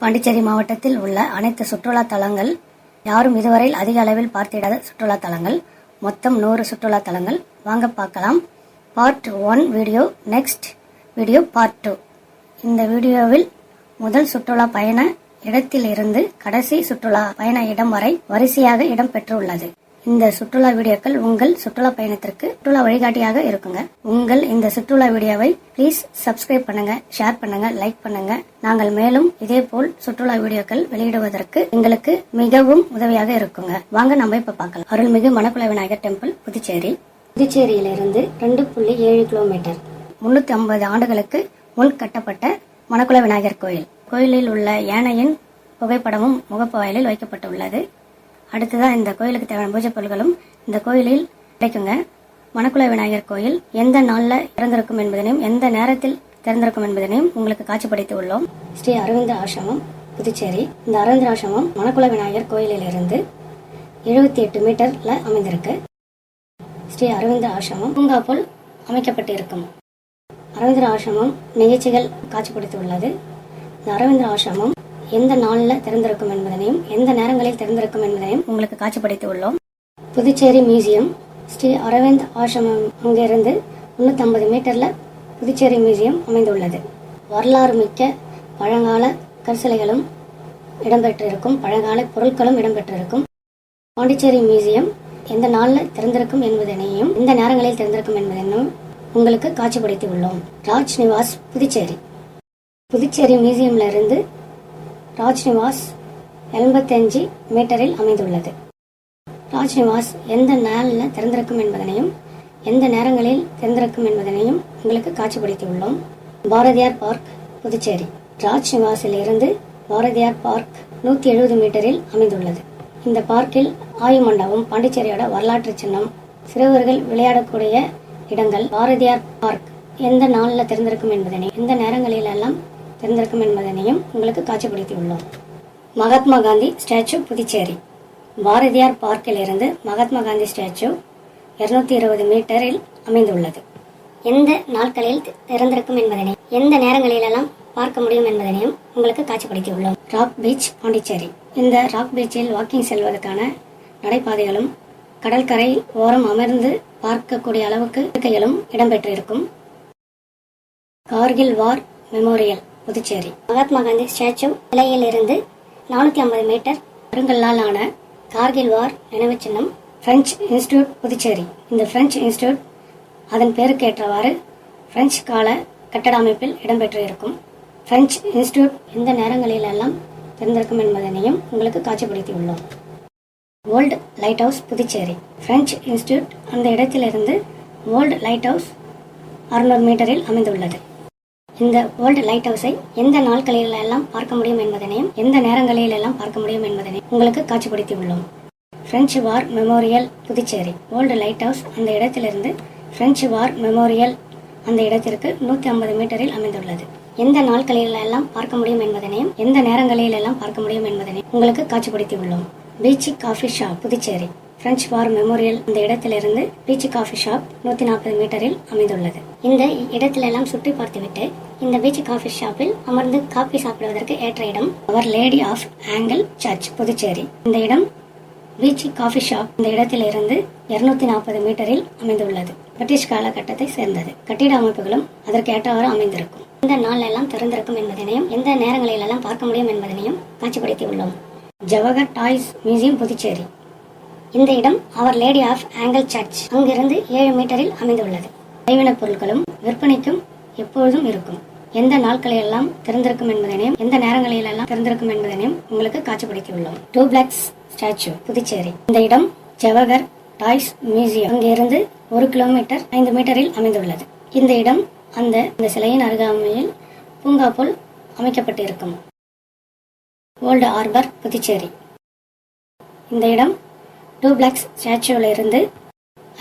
பாண்டிச்சேரி மாவட்டத்தில் உள்ள அனைத்து சுற்றுலா தலங்கள் யாரும் இதுவரையில் அதிக அளவில் பார்த்திடாத சுற்றுலா தலங்கள். மொத்தம் நூறு சுற்றுலா தலங்கள். வாங்க பார்க்கலாம். Part one video next video part two. இந்த வீடியோவில் முதல் சுற்றுலா பயண இடத்தில் இருந்து கடைசி சுற்றுலா பயண இடம் வரை வரிசையாக இடம் பெற்றுள்ளது. இந்த சுற்றுலா வீடியோக்கள் உங்கள் சுற்றுலா பயணத்திற்கு சுற்றுலா வழிகாட்டியாக இருக்குங்க. உங்கள் இந்த சுற்றுலா வீடியோவை ப்ளீஸ் சப்ஸ்கிரைப் பண்ணுங்க ஷேர் பண்ணுங்க லைக் பண்ணுங்க. நாங்கள் மேலும் இதே போல் சுற்றுலா வீடியோக்கள் வெளியிடுவதற்கு எங்களுக்கு மிகவும் உதவியாக இருக்குங்க. வாங்க நம்ம இப்ப பார்க்கலாம். அருள்மிகு மணக்குள விநாயகர் டெம்பிள் புதுச்சேரி. புதுச்சேரியிலிருந்து ரெண்டு புள்ளி ஏழு கிலோமீட்டர் முன்னூத்தி ஐம்பது ஆண்டுகளுக்கு முன் கட்டப்பட்ட மணக்குள விநாயகர் கோயில். கோயிலில் உள்ள யானையின் புகைப்படமும் முகப்பாயலில் வைக்கப்பட்டுள்ளது. அடுத்ததான் இந்த கோயிலுக்கு தேவையான பூஜை பொருட்களும் இந்த கோயிலில் கிடைக்குங்க. மணக்குள விநாயகர் கோயில் எந்த நாளில் திறந்திருக்கும் என்பதனையும் எந்த நேரத்தில் திறந்திருக்கும் என்பதனையும் உங்களுக்கு காட்சிப்படுத்தி உள்ளோம். ஸ்ரீ அரவிந்த ஆசிரமம் புதுச்சேரி. இந்த அரவிந்த ஆசிரமம் மணக்குள விநாயகர் கோயிலிலிருந்து எழுபத்தி எட்டு மீட்டர்ல அமைந்திருக்கு. ஸ்ரீ அரவிந்த ஆசிரமம் பூங்கா போல் அமைக்கப்பட்டிருக்கும். அரவிந்தர் ஆசிரமம் நிகழ்ச்சிகள் காட்சிப்படுத்தி உள்ளது. இந்த அரவிந்தர் ஆசிரமம் எந்த நாளில் திறந்திருக்கும் என்பதனையும் எந்த நேரங்களில் திறந்திருக்கும் என்பதனையும் உங்களுக்கு காட்சிப்படுத்தி உள்ளோம். புதுச்சேரி மியூசியம் ஸ்ரீ அரவிந்த் ஆசிரமம் அங்கிருந்து முன்னூத்தி மீட்டர்ல புதுச்சேரி மியூசியம் அமைந்துள்ளது. வரலாறு மிக்க பழங்கால கற்சிலைகளும் இடம்பெற்றிருக்கும் பழங்கால பொருட்களும் இடம்பெற்றிருக்கும். பாண்டிச்சேரி மியூசியம் எந்த நாளில் திறந்திருக்கும் என்பதனையும் எந்த நேரங்களில் திறந்திருக்கும் என்பதனையும் உங்களுக்கு காட்சிப்படுத்தி உள்ளோம். ராஜ் நிவாஸ் புதுச்சேரி. புதுச்சேரி மியூசியம்ல இருந்து ராஜ் நிவாஸ் எண்பத்தஞ்சு மீட்டரில் அமைந்துள்ளது. ராஜ் நிவாஸ் எந்த நாளில் திறந்திருக்கும் என்பதனையும் எந்த நேரங்களில் திறந்திருக்கும் என்பதனையும் உங்களுக்கு காட்சிப்படுத்தி உள்ளோம் பாரதியார் பார்க் புதுச்சேரி. ராஜ் நிவாஸில் இருந்து பாரதியார் பார்க் நூத்தி எழுபது மீட்டரில் அமைந்துள்ளது. இந்த பார்க்கில் ஆயு மண்டபம் பாண்டிச்சேரியோட வரலாற்று சின்னம் சிறுவர்கள் விளையாடக்கூடிய இடங்கள் பாரதியார் பார்க் எந்த நாளில் திறந்திருக்கும் என்பதனை எந்த நேரங்களில் எல்லாம் திறந்திருக்கும் என்பதனையும் உங்களுக்கு காட்சிப்படுத்தி உள்ளோம் மகாத்மா காந்தி ஸ்டாச்சு புதுச்சேரி. பாரதியார் பார்க்கிலிருந்து மகாத்மா காந்தி ஸ்டாச்சு இருநூத்தி இருபது மீட்டரில் அமைந்துள்ளது. எந்த நாட்களில் திறந்திருக்கும் என்பதனை எந்த நேரங்களிலெல்லாம் பார்க்க முடியும் என்பதனையும் உங்களுக்கு காட்சிப்படுத்தி உள்ளோம் ராக் பீச் பாண்டிச்சேரி. இந்த ராக் பீச்சில் வாக்கிங் செல்வதற்கான நடைபாதைகளும் கடற்கரை ஓரம் அமர்ந்து பார்க்கக்கூடிய அளவுக்கு இருக்கைகளும் இடம்பெற்றிருக்கும். Kargil war memorial. Puducherry. Mahatma Gandhi statue நிலையில் இருந்து நானூத்தி ஐம்பது மீட்டர் பெருங்கல்லால் ஆன கார்கில் வார் நினைவு சின்னம் பிரெஞ்சு இன்ஸ்டிடியூட் புதுச்சேரி. இந்த பிரெஞ்சு இன்ஸ்டிடியூட் அதன் பேருக்கு ஏற்றவாறு பிரெஞ்சு கால கட்டட அமைப்பில் இடம்பெற்றிருக்கும். பிரெஞ்சு இன்ஸ்டிடியூட் எந்த நேரங்களில் எல்லாம் திறந்திருக்கும் என்பதனையும் உங்களுக்கு காட்சிப்படுத்தி உள்ளோம் old lighthouse Puducherry. French institute அந்த இடத்திலிருந்து ஓல்டு லைட் ஹவுஸ் அறுநூறு மீட்டரில் அமைந்துள்ளது. இந்த ஓல்டு லைட் ஹவுஸை எந்த நாட்களில் எல்லாம் பார்க்க முடியும் என்பதனையும் எந்த நேரங்களில் எல்லாம் பார்க்க முடியும் என்பதனையும் உங்களுக்கு காட்சிப்படுத்தி உள்ளோம் French war memorial Puducherry. World lighthouse அந்த இடத்திலிருந்து பிரெஞ்சு வார் மெமோரியல் அந்த இடத்திற்கு நூத்தி ஐம்பது மீட்டரில் அமைந்துள்ளது. எந்த நாட்களில் எல்லாம் பார்க்க முடியும் என்பதனையும் எந்த நேரங்களில் எல்லாம் பார்க்க முடியும் என்பதனையும் உங்களுக்கு காட்சிப்படுத்தி உள்ளோம் beach coffee shop Puducherry. French war memorial இந்த இடத்திலிருந்து பீச் காஃபி ஷாப் நூத்தி நாற்பது மீட்டரில் அமைந்துள்ளது. இந்த இடத்திலெல்லாம் சுற்றி பார்த்துவிட்டு இந்த பீச் காஃபி ஷாப்பில் அமர்ந்து காபி சாப்பிடுவதற்கு ஏற்ற இடம் our lady of angel church Puducherry. இந்த இடம் பீச் காஃபி ஷாப் இந்த இடத்திலிருந்து இருநூத்தி நாற்பது மீட்டரில் அமைந்துள்ளது. பிரிட்டிஷ் காலகட்டத்தை சேர்ந்தது. கட்டிட அமைப்புகளும் அதற்கு ஏற்றவாறு அமைந்திருக்கும். இந்த நாள் எல்லாம் திறந்திருக்கும் என்பதனையும் எந்த நேரங்களில் எல்லாம் பார்க்க முடியும் என்பதனையும் காட்சிப்படுத்தி உள்ளோம் ஜவஹர் டாய்ஸ் மியூசியம் புதுச்சேரி. இந்த இடம் our lady of angel church அங்கிருந்து ஏழு மீட்டரில் அமைந்துள்ளது. கைவினைப் பொருட்களும் விற்பனைக்கும் எப்பொழுதும் இருக்கும். எந்த நாட்களையெல்லாம் திறந்திருக்கும் என்பதனையும் எந்த நேரங்களிலெல்லாம் திறந்திருக்கும் என்பதனையும் உங்களுக்கு காட்சிப்படுத்தி உள்ளோம் டூ பிளாக்ஸ் ஸ்டாச்சு புதுச்சேரி. இந்த இடம் ஜவஹர் டாய்ஸ் மியூசியம் அங்கிருந்து ஒரு கிலோமீட்டர் ஐந்து மீட்டரில் அமைந்துள்ளது. இந்த இடம் அந்த இந்த சிலையின் அருகாமையில் பூங்கா போல் அமைக்கப்பட்டிருக்கும். Old harbour Puducherry. இந்த இடம் டூ பிளாக்ஸ் ஸ்டாச்சுவில் இருந்து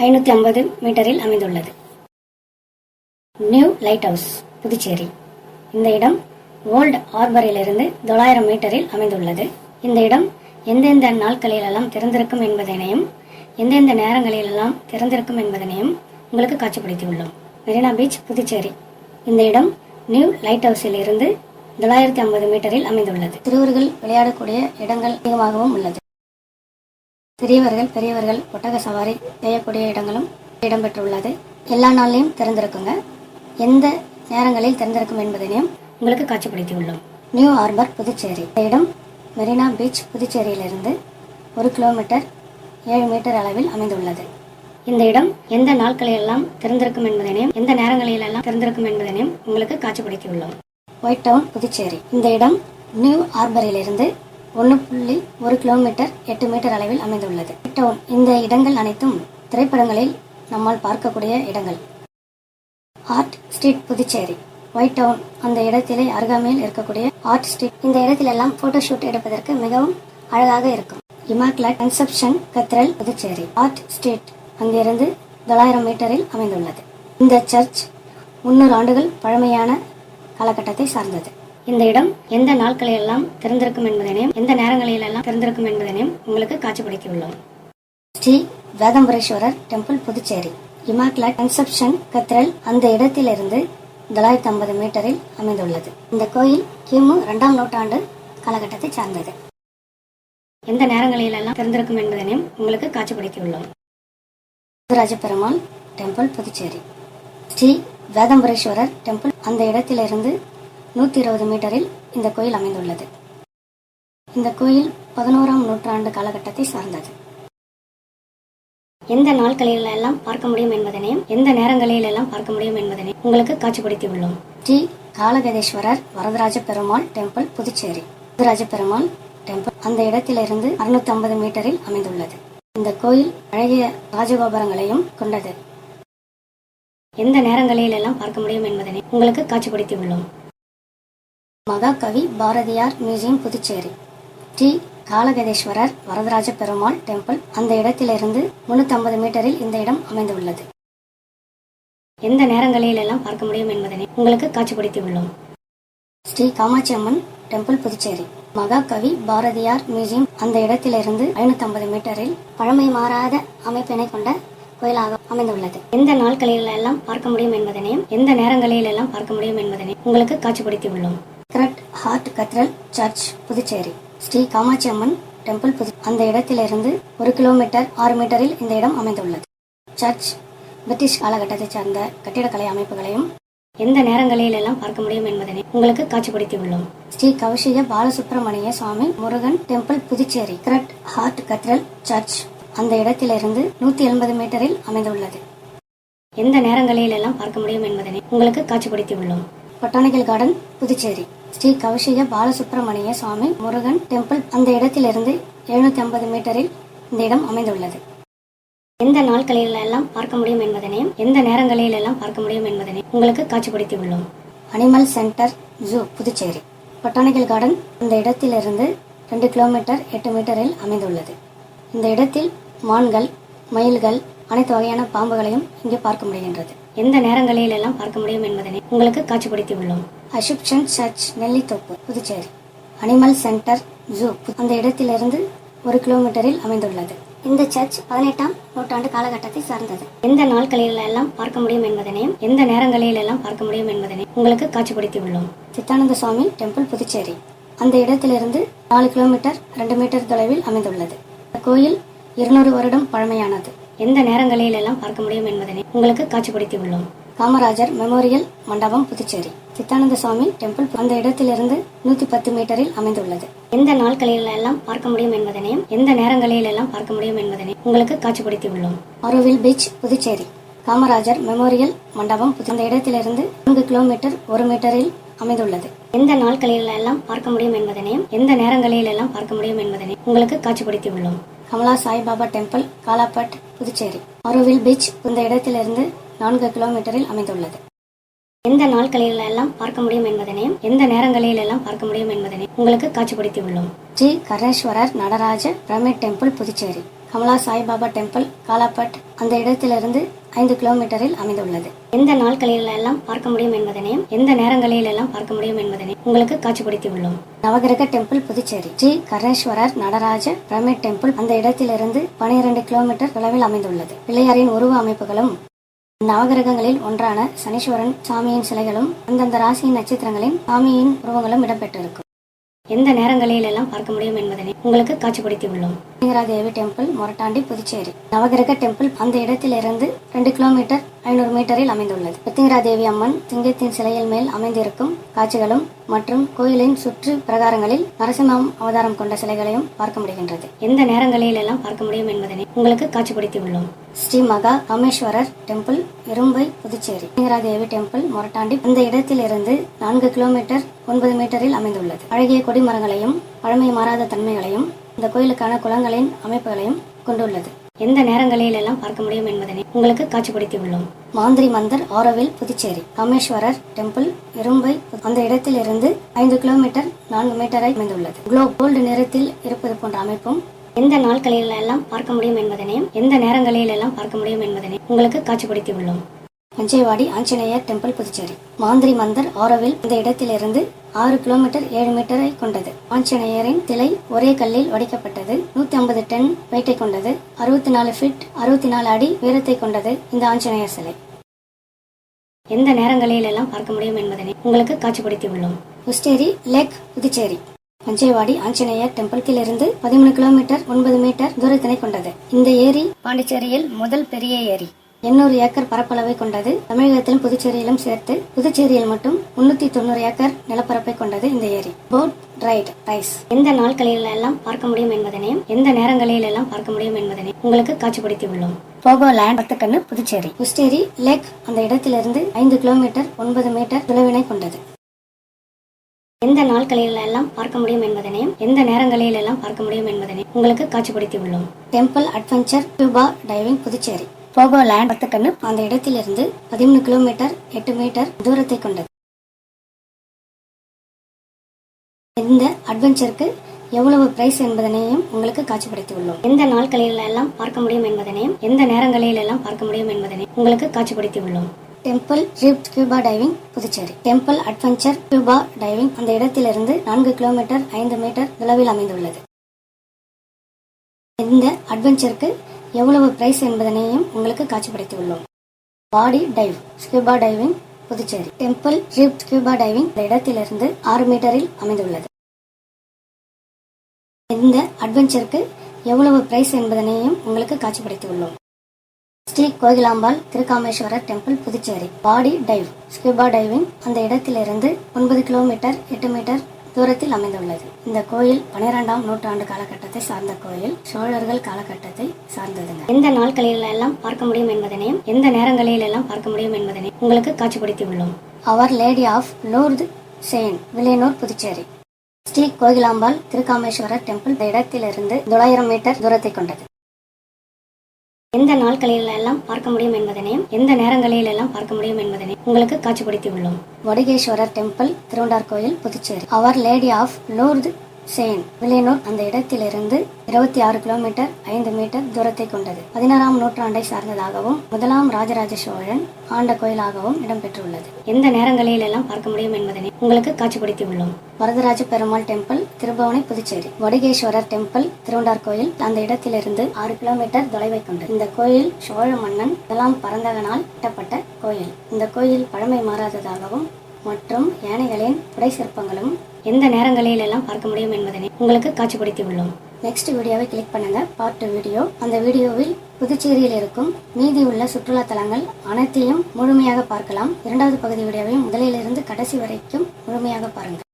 ஐநூற்றி ஐம்பது மீட்டரில் அமைந்துள்ளது. New lighthouse Puducherry. இந்த இடம் ஓல்டு ஆர்பரிலிருந்து தொள்ளாயிரம் மீட்டரில் அமைந்துள்ளது. இந்த இடம் எந்தெந்த நாட்களிலெல்லாம் திறந்திருக்கும் என்பதனையும் எந்தெந்த நேரங்களிலெல்லாம் திறந்திருக்கும் என்பதனையும் உங்களுக்கு காட்சிப்படுத்தியுள்ளோம். மெரினா பீச் புதுச்சேரி. இந்த இடம் நியூ லைட் ஹவுஸில் இருந்து தொள்ளாயிரத்தி ஐம்பது மீட்டரில் அமைந்துள்ளது. சிறுவர்கள் விளையாடக்கூடிய இடங்கள் அதிகமாகவும் உள்ளது. சிறியவர்கள் பெரியவர்கள் ஒட்டக சவாரி செய்யக்கூடிய இடங்களும் இடம்பெற்றுள்ளது. எல்லா நாள்லையும் திறந்திருக்குங்க. எந்த நேரங்களில் திறந்திருக்கும் என்பதனையும் உங்களுக்கு காட்சிப்படுத்தியுள்ளோம். New harbour Puducherry. இந்த இடம் மெரினா பீச் புதுச்சேரியிலிருந்து ஒரு கிலோமீட்டர் ஏழு மீட்டர் அளவில் அமைந்துள்ளது. இந்த இடம் எந்த நாட்களிலெல்லாம் திறந்திருக்கும் என்பதனையும் எந்த நேரங்களிலெல்லாம் திறந்திருக்கும் என்பதனையும் உங்களுக்கு காட்சிப்படுத்தியுள்ளோம். White down Puducherry. இந்த இடம் நியூ ஹார்பரிலிருந்து ஒன்று புள்ளி ஒரு கிலோமீட்டர் எட்டு மீட்டர் அளவில் அமைந்துள்ளது. டவுன் இந்த இடங்கள் அனைத்தும் திரைப்படங்களில் நம்மால் பார்க்கக்கூடிய இடங்கள். Art street Puducherry white town அந்த இடத்திலே அருகாமையில் இருக்கக்கூடிய ஆர்ட் ஸ்ட்ரீட். இந்த இடத்திலெல்லாம் போட்டோ ஷூட் எடுப்பதற்கு மிகவும் அழகாக இருக்கும். Immaculate conception cathedral Puducherry art street அங்கிருந்து தொள்ளாயிரம் மீட்டரில் அமைந்துள்ளது. இந்த சர்ச் முன்னூறு ஆண்டுகள் பழமையான காலகட்டத்தை சார்ந்தது. இந்த இடம் எந்த நாட்களிலெல்லாம் திறந்திருக்கும் என்பதனையும் எந்த நேரங்களிலெல்லாம் திறந்திருக்கும் என்பதனையும் உங்களுக்கு காட்சிப்படுத்தியுள்ளோம் Sri Vedambareswarar temple Puducherry. Immaculate conception cathedral அந்த இடத்திலிருந்து தொள்ளாயிரத்தி ஐம்பது மீட்டரில் அமைந்துள்ளது. இந்த கோயில் கிமு இரண்டாம் நூற்றாண்டு காலகட்டத்தை சார்ந்தது. எந்த நேரங்களிலெல்லாம் திறந்திருக்கும் என்பதனையும் உங்களுக்கு காட்சிப்படுத்தியுள்ளோம் ராஜ பெருமாள் டெம்பிள் புதுச்சேரி. ஸ்ரீ வேதம்பரேஸ்வரர் டெம்பிள் அந்த இடத்திலிருந்து நூற்றி இருபது மீட்டரில் இந்த கோயில் அமைந்துள்ளது. இந்த கோயில் பதினோராம் நூற்றாண்டு காலகட்டத்தை சார்ந்தது. எந்த நாட்களில் எல்லாம் பார்க்க முடியும் என்பதனையும் எந்த நேரங்களில் எல்லாம் பார்க்க முடியும் என்பதனையும் உங்களுக்கு காட்சிப்படுத்தியுள்ளோம். ஸ்ரீ காலகதேஸ்வரர் வரதராஜ பெருமாள் டெம்பிள் புதுச்சேரி. வரதராஜ பெருமாள் டெம்பிள் அந்த இடத்திலிருந்து அறுநூத்தி ஐம்பது மீட்டரில் அமைந்துள்ளது. இந்த கோயில் பழைய ராஜகோபுரங்களையும் கொண்டது. எந்த நேரங்களில் எல்லாம் பார்க்க முடியும் என்பதனை உங்களுக்கு காட்சிப்படுத்தியுள்ளோம். மகாகவி பாரதியார் மியூசியம் புதுச்சேரி. ஸ்ரீ காலகதேஸ்வரர் வரதராஜ பெருமாள் டெம்பிள் அந்த இடத்திலிருந்து முன்னூத்தி மீட்டரில் இந்த இடம் அமைந்துள்ளது. எந்த நேரங்களில் எல்லாம் பார்க்க முடியும் என்பதனை உங்களுக்கு காட்சிப்படுத்தியுள்ளோம். ஸ்ரீ காமாட்சி அம்மன் டெம்பிள் புதுச்சேரி. மகாகவி பாரதியார் மியூசியம் அந்த இடத்திலிருந்து ஐநூத்தி மீட்டரில் பழமை மாறாத அமைப்பினை கொண்ட கோயிலாக அமைந்துள்ளது. எந்த நாட்களில் எல்லாம் பார்க்க முடியும் என்பதனையும் எந்த நேரங்களில் எல்லாம் பார்க்க முடியும் என்பதனை உங்களுக்கு காட்சிப்படுத்தியுள்ளோம். உள்ளோம் heart cathedral church Puducherry. Sri Kamakshi Amman temple புது அந்த இடத்திலிருந்து ஒரு கிலோமீட்டர் ஆறு மீட்டரில் இந்த இடம் அமைந்துள்ளது. சர்ச் பிரிட்டிஷ் காலகட்டத்தைச் சார்ந்த கட்டிடக்கலை அமைப்புகளையும் எந்த நேரங்களிலெல்லாம் பார்க்க முடியும் என்பதனை உங்களுக்கு காட்சிப்படுத்தியுள்ளோம். Sri Kaushika Balasubramaniya Swami Murugan temple Puducherry sacred heart cathedral church அந்த இடத்திலிருந்து நூத்தி எண்பது மீட்டரில் அமைந்துள்ளது. எந்த நேரங்களிலெல்லாம் பார்க்க முடியும் என்பதனை உங்களுக்கு காட்சிப்படுத்தியுள்ளோம். Botanical garden Puducherry. Sri Kaushika Balasubramaniya Swami Murugan temple அந்த இடத்திலிருந்து எழுநூத்தி ஐம்பது மீட்டரில் இந்த இடம் அமைந்துள்ளது. எந்த நாட்களில் எல்லாம் பார்க்க முடியும் என்பதனையும் எந்த நேரங்களில் எல்லாம் பார்க்க முடியும் என்பதனையும் உங்களுக்கு காட்சிப்படுத்தியுள்ளோம். Animal centre zoo Puducherry. Botanical garden அந்த இடத்திலிருந்து ரெண்டு கிலோமீட்டர் எட்டு மீட்டரில் அமைந்துள்ளது. இந்த இடத்தில் மான்கள் மயில்கள் அனைத்து வகையான பாம்புகளையும் இங்கே பார்க்க முடிகின்றது. எந்த நேரங்களில் எல்லாம் பார்க்க முடியும் என்பதனை உங்களுக்கு காட்சிப்படுத்தியுள்ளோம். Assumption church Nellithope Puducherry. Animal centre zoo அந்த இடத்திலிருந்து ஒரு கிலோமீட்டரில் அமைந்துள்ளது. இந்த சர்ச் பதினெட்டாம் நூற்றாண்டு காலகட்டத்தை சார்ந்தது. எந்த நாட்களில் எல்லாம் பார்க்க முடியும் என்பதனையும் எந்த நேரங்களில் எல்லாம் பார்க்க முடியும் என்பதனையும் உங்களுக்கு காட்சிப்படுத்தியுள்ளோம். சித்தானந்த சுவாமி டெம்பிள் புதுச்சேரி. அந்த இடத்திலிருந்து நாலு கிலோமீட்டர் ரெண்டு மீட்டர் தொலைவில் அமைந்துள்ளது. கோயில் இருநூறு வருடம் பழமையானது. எந்த நேரங்களிலெல்லாம் பார்க்க முடியும் என்பதனை உங்களுக்கு காட்சிப்படுத்தியுள்ளோம். காமராஜர் மெமோரியல் மண்டபம் புதுச்சேரி. சித்தானந்த சுவாமி டெம்பிள் அந்த இடத்திலிருந்து நூத்தி பத்து மீட்டரில் அமைந்துள்ளது. எந்த நாட்களில் எல்லாம் பார்க்க முடியும் என்பதனையும் எந்த நேரங்களில் எல்லாம் பார்க்க முடியும் என்பதனை உங்களுக்கு காட்சிப்படுத்தியுள்ளோம். ஆரோவில் பீச் புதுச்சேரி. காமராஜர் மெமோரியல் மண்டபம் அந்த இடத்திலிருந்து நான்கு கிலோமீட்டர் ஒரு மீட்டரில் அமைந்துள்ளது. எந்த நாட்களில் எல்லாம் பார்க்க முடியும் என்பதனையும் எந்த நேரங்களில் எல்லாம் பார்க்க முடியும் என்பதனை உங்களுக்கு காட்சிப்படுத்தியுள்ளோம். கமலா சாய்பாபா டெம்பிள் காலாப்பட் புதுச்சேரி. ஆரோவில் பீச் இந்த இடத்திலிருந்து நான்கு கிலோமீட்டரில் அமைந்துள்ளது. எந்த நாட்களில் எல்லாம் பார்க்க முடியும் என்பதனையும் எந்த நேரங்களில் எல்லாம் பார்க்க முடியும் என்பதனையும் உங்களுக்கு காட்சிப்படுத்தி உள்ளோம் Sri Kareswarar Nataraja pyramid temple Puducherry. Kamala Saibaba temple Kalapet அந்த இடத்திலிருந்து ஐந்து கிலோமீட்டரில் அமைந்துள்ளது. எந்த நாட்களில் எல்லாம் பார்க்க முடியும் என்பதனையும் எந்த நேரங்களில் எல்லாம் பார்க்க முடியும் என்பதனையும் உங்களுக்கு காட்சிப்படுத்தி உள்ளோம் Navagraha temple Puducherry. Sri Karaneswarar Nataraja pyramid temple அந்த இடத்திலிருந்து பனிரெண்டு கிலோமீட்டர் தொலைவில் அமைந்துள்ளது. பிள்ளையாரின் உருவ அமைப்புகளும் நவகிரகங்களில் ஒன்றான சனீஸ்வரன் சாமியின் சிலைகளும் அந்தந்த ராசியின் நட்சத்திரங்களின் சாமியின் உருவங்களும் இடம்பெற்றிருக்கும். எந்த நேரங்களிலெல்லாம் பார்க்க முடியும் என்பதனை உங்களுக்கு காட்சிப்படுத்தி உள்ளோம் தேவி டெம்பிள் மொரட்டாண்டி புதுச்சேரி. நவகிரக டெம்பிள் அந்த இடத்திலிருந்து ரெண்டு கிலோமீட்டர் ஐநூறு மீட்டரில் அமைந்துள்ளது. பித்திங்கரா தேவி அம்மன் திங்கத்தின் சிலையில் மேல் அமைந்திருக்கும் காட்சிகளும் மற்றும் கோயிலின் சுற்று பிரகாரங்களில் நரசிம்மம் அவதாரம் கொண்ட சிலைகளையும் பார்க்க முடிகின்றது. எந்த நேரங்களில் எல்லாம் பார்க்க முடியும் என்பதனை உங்களுக்கு காட்சிப்படுத்தி உள்ளோம். ஸ்ரீ மகா ராமேஸ்வரர் டெம்பிள் இரும்பை புதுச்சேரி பித்திங்கரா டெம்பிள் மொரட்டாண்டி இடத்தில் இருந்து நான்கு கிலோமீட்டர் ஒன்பது மீட்டரில் அமைந்துள்ளது. அழகிய கொடிமரங்களையும் பழமை மாறாத தன்மைகளையும் இந்த கோயிலுக்கான குளங்களின் அமைப்புகளையும் கொண்டுள்ளது. எந்த நேரங்களில் எல்லாம் பார்க்க முடியும் என்பதனை உங்களுக்கு காட்சிப்படுத்தி உள்ளோம் மாந்திரி மந்தர் ஆரோவில் புதுச்சேரி. ராமேஸ்வரர் டெம்பிள் இரும்பை அந்த இடத்திலிருந்து ஐந்து கிலோமீட்டர் நான்கு மீட்டரை அமைந்துள்ளது. குளோ கோல்டு நிறத்தில் இருப்பது போன்ற அமைப்பும் எந்த நாட்களில் எல்லாம் பார்க்க முடியும் என்பதனையும் எந்த நேரங்களில் எல்லாம் பார்க்க முடியும் என்பதனை உங்களுக்கு காட்சிப்படுத்தி உள்ளோம் பஞ்சைவாடி ஆஞ்சநேயர் டெம்பிள் புதுச்சேரி. மாந்திரி மந்தர் ஆரோவில் இந்த இடத்திலிருந்து ஆறு கிலோமீட்டர் ஏழு மீட்டரை கொண்டது. ஆஞ்சநேயரின் சிலை ஒரே கல்லில் வடிக்கப்பட்டது. நூத்தி ஐம்பது டன் வெயிட்டை கொண்டது. அறுபத்தி நாலு ஃபீட் அறுபத்தி நாலு அடி உயரத்தை கொண்டது இந்த ஆஞ்சநேயர் சிலை. எந்த நேரங்களில் எல்லாம் பார்க்க முடியும் என்பதனை உங்களுக்கு காட்சிப்படுத்தி உள்ளோம் புஸ்டேரி லேக் புதுச்சேரி. பஞ்சைவாடி ஆஞ்சநேயர் டெம்பிள்கிலிருந்து பதிமூணு கிலோமீட்டர் ஒன்பது மீட்டர் தூரத்தினை கொண்டது. இந்த ஏரி பாண்டிச்சேரியில் முதல் பெரிய ஏரி. எண்ணூறு ஏக்கர் பரப்பளவை கொண்டது. தமிழகத்திலும் புதுச்சேரியிலும் சேர்த்து புதுச்சேரியில் மட்டும் முன்னூத்தி தொண்ணூறு ஏக்கர் நிலப்பரப்பை கொண்டது இந்த ஏரி. போட் ரைட் ரைஸ் எந்த நாட்களில் எல்லாம் பார்க்க முடியும் என்பதனையும் எந்த நேரங்களில் எல்லாம் பார்க்க முடியும் என்பதனையும் உங்களுக்கு காட்சிப்படுத்தி உள்ளோம் Pogo land Pathukannu Puducherry Ousteri lake அந்த இடத்திலிருந்து ஐந்து கிலோமீட்டர் ஒன்பது மீட்டர் தொலைவினை கொண்டது. எந்த நாட்களில் எல்லாம் பார்க்க முடியும் என்பதனையும் எந்த நேரங்களில் எல்லாம் பார்க்க முடியும் என்பதனையும் உங்களுக்கு காட்சிப்படுத்தி உள்ளோம் temple adventure scuba diving Puducherry. Pogo land Pathukannu அந்த இடத்திலிருந்து பதிமூணு கிலோமீட்டர் எட்டு மீட்டர் தூரத்தை கொண்டது. இந்த அட்வென்ச்சருக்கு எவ்வளவு பிரைஸ் என்பதனையும் உங்களுக்கு காட்சிப்படுத்தி உள்ளோம். எந்த நாட்களில் எல்லாம் பார்க்க முடியும் என்பதனையும் எந்த நேரங்களில் எல்லாம் பார்க்க முடியும் என்பதனையும் உங்களுக்கு காட்சிப்படுத்தி உள்ளோம். Temple reef scuba diving Puducherry. Temple adventure scuba diving அந்த இடத்திலிருந்து நான்கு கிலோமீட்டர் ஐந்து மீட்டர் தொலைவில் அமைந்துள்ளது. இந்த அட்வென்ச்சருக்கு எவ்வளவு பிரைஸ் என்பதனையும் உங்களுக்கு காட்சிப்படுத்தி உள்ளோம் body dive scuba diving Puducherry. Temple reef scuba diving இந்த இடத்திலிருந்து ஆறு மீட்டரில் அமைந்துள்ளது. இந்த அட்வென்ச்சருக்கு எவ்வளவு பிரைஸ் என்பதனையும் உங்களுக்கு காட்சிப்படுத்தி உள்ளோம் Sri Kokilambal Thirukameswarar temple Puducherry. Body dive scuba diving அந்த இடத்திலிருந்து ஒன்பது கிலோமீட்டர் எட்டு மீட்டர் தூரத்தில் அமைந்துள்ளது. இந்த கோயில் பனிரெண்டாம் நூற்றாண்டு காலகட்டத்தை சார்ந்த கோயில். சோழர்கள் காலகட்டத்தை சார்ந்ததுங்க. எந்த நாட்களில் எல்லாம் பார்க்க முடியும் என்பதனையும் எந்த நேரங்களில் எல்லாம் பார்க்க முடியும் என்பதனையும் உங்களுக்கு காட்சிப்படுத்தி உள்ளோம். Our lady of Lourdes shrine Villianur Puducherry. Sri Kokilambal Thirukameswarar temple. இந்த இடத்திலிருந்து தொள்ளாயிரம் மீட்டர் தூரத்தை கொண்டது. எந்த நாட்களிலெல்லாம் பார்க்க முடியும் என்பதனையும் எந்த நேரங்களிலெல்லாம் பார்க்க முடியும் என்பதனையும் உங்களுக்கு காட்சிப்படுத்தி உள்ளோம் Vadukeeswarar temple Thiruvandar Koil Puducherry. Our lady of Lourdes shrine Villianur அந்த இடத்திலிருந்து இருபத்தி ஆறு கிலோமீட்டர் ஐந்து மீட்டர் தூரத்தை கொண்டது. பதினாறாம் நூற்றாண்டை சார்ந்ததாகவும் முதலாம் ராஜராஜ சோழன் ஆண்ட கோயிலாகவும் இடம்பெற்றுள்ளது. எந்த நேரங்களில் எல்லாம் பார்க்க முடியும் என்பதனை உங்களுக்கு காட்சிப்படுத்தி உள்ளோம் வரதராஜ பெருமாள் டெம்பிள் திருபவனை புதுச்சேரி. வடுகேஸ்வரர் டெம்பிள் திருவண்டார் கோயில் அந்த இடத்திலிருந்து ஆறு கிலோமீட்டர் தொலைவை கொண்டது. இந்த கோயில் சோழ மன்னன் முதலாம் பரந்தகனால் கட்டப்பட்ட கோயில். இந்த கோயில் பழமை மாறாததாகவும் மற்றும் யானைகளின் புடை சிற்பங்களும் எந்த நேரங்களில் எல்லாம் பார்க்க முடியும் என்பதனை உங்களுக்கு காட்சிப்படுத்தி உள்ளோம். நெக்ஸ்ட் வீடியோவை கிளிக் பண்ணுங்க. பார்ட் வீடியோ அந்த வீடியோவில் புதுச்சேரியில் இருக்கும் மீதி உள்ள சுற்றுலா தலங்கள் அனைத்தையும் முழுமையாக பார்க்கலாம். இரண்டாவது பகுதி வீடியோவையும் முதலிலிருந்து கடைசி வரைக்கும் முழுமையாக பாருங்கள்.